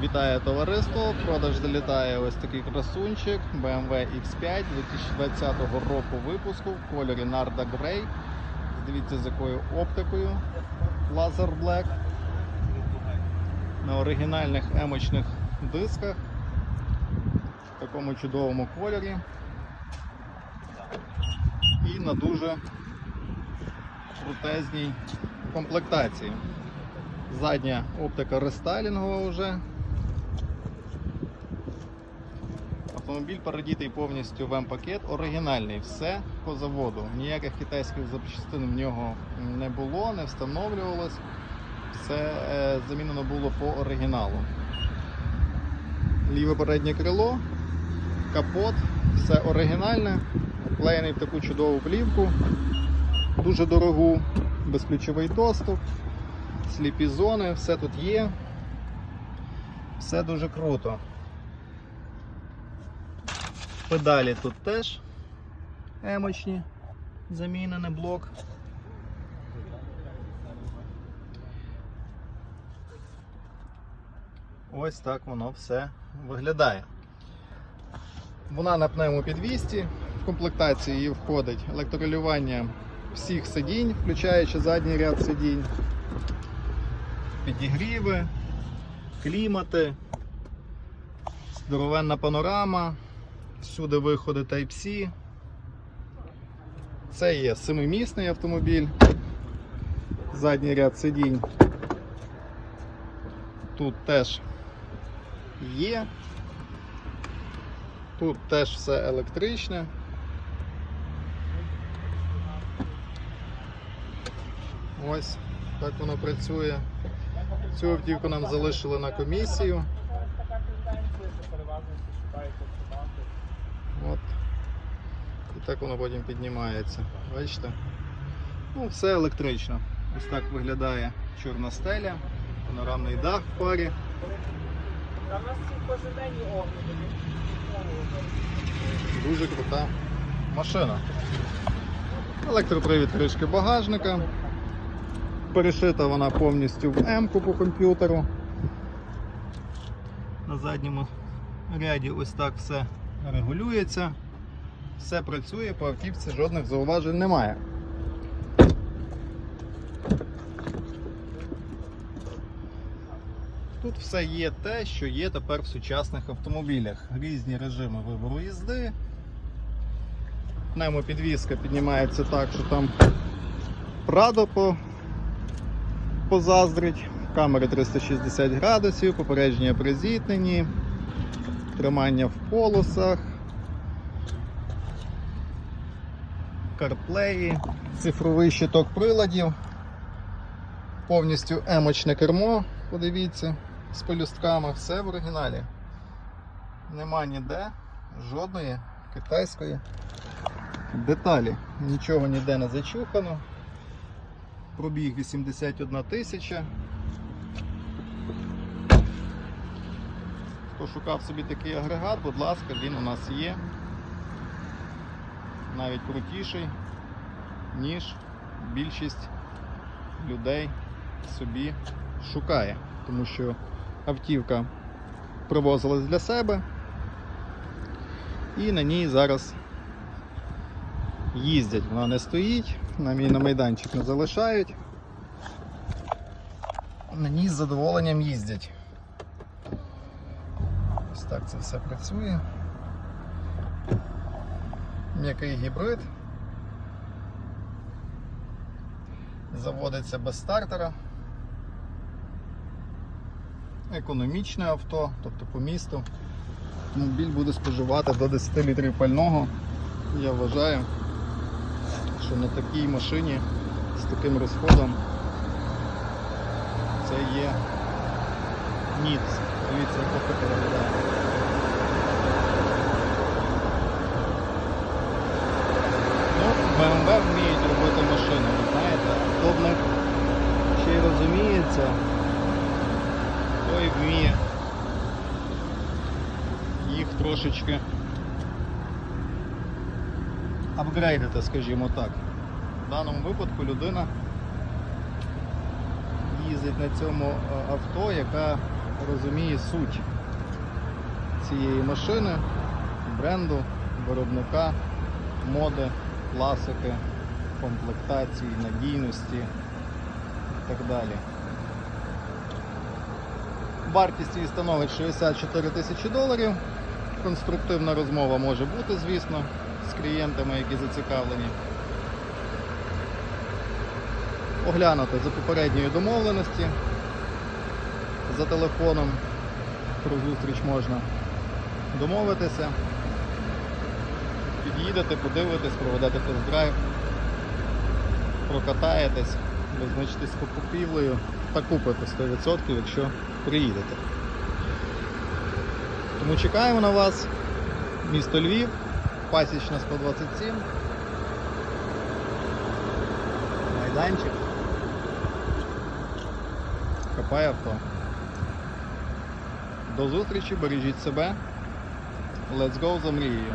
Вітає товариство! Продаж залітає ось такий красунчик BMW X5 2020 року випуску в кольорі Narda Grey. Дивіться з якою оптикою Laser Black. На оригінальних емочних дисках в такому чудовому кольорі. І на дуже крутезній комплектації. Задня оптика рестайлінгова вже. Автомобіль передітий повністю в М-пакет, оригінальний, все по заводу. Ніяких китайських запчастин в нього не було, не встановлювалось. Все е, замінено було по оригіналу. Ліве переднє крило, капот, все оригінальне, вклеєний в таку чудову плівку, дуже дорогу, безключовий доступ, сліпі зони, все тут є. Все дуже круто. Педалі тут теж емочні, замінений блок. Ось так воно все виглядає. Вона на пневмопідвісті. В комплектації її входить електролювання всіх сидінь, включаючи задній ряд сидінь, підігріви, клімати, здоровенна панорама, всюди виходи Type-C. Це є семимісний автомобіль, задній ряд сидінь. Тут теж є. Тут теж все електричне. Ось так воно працює. Цю автівку нам залишили на комісію. От. І так воно потім піднімається. Бачите? Ну, все електрично. Ось так виглядає чорна стеля, панорамний дах в парі. Дуже крута машина. Електропривід кришки багажника. Перешита вона повністю в М-ку по комп'ютеру. На задньому ряді ось так все регулюється. Все працює, по автівці жодних зауважень немає. Тут все є те, що є тепер в сучасних автомобілях. Різні режими вибору їзди. Пневмопідвізка піднімається так, що там Прадо по... позаздрить. Камери 360 градусів, попередження при зіткненні, тримання в полосах, карплеї, цифровий щиток приладів, повністю емочне кермо, подивіться, з пелюстками, все в оригіналі. Нема ніде жодної китайської деталі. Нічого ніде не зачухано. Пробіг 81 тисяча. Хто шукав собі такий агрегат, будь ласка, він у нас є. Навіть крутіший, ніж більшість людей собі шукає. Тому що автівка привозилась для себе і на ній зараз їздять. Вона не стоїть, на мій на майданчик не залишають. На ній з задоволенням їздять. Ось так це все працює. М'який гібрид. Заводиться без стартера. Економічне авто, тобто по місту. Автомобіль буде споживати до 10 літрів пального. Я вважаю, що на такій машині з таким розходом це є ніц. Дивіться, як це виглядає. Ну, BMW вміють робити машини, ви знаєте, хто в них ще й розуміється, той вміє їх трошечки апгрейдити, скажімо так. В даному випадку людина їздить на цьому е, авто, яка розуміє суть цієї машини, бренду, виробника, моди, класики, комплектації, надійності і так далі. Вартість її становить 64 тисячі доларів. Конструктивна розмова може бути, звісно, з клієнтами, які зацікавлені. Оглянути за попередньою домовленості. За телефоном про зустріч можна домовитися. Під'їдете, подивитесь, проведете тест-драйв, прокатаєтесь, визначитесь з покупівлею та купите 100%, якщо приїдете. Тому чекаємо на вас. Місто Львів, пасічна 127. Майданчик. Хапай авто. До зустрічі, бережіть себе. Let's go за мрією.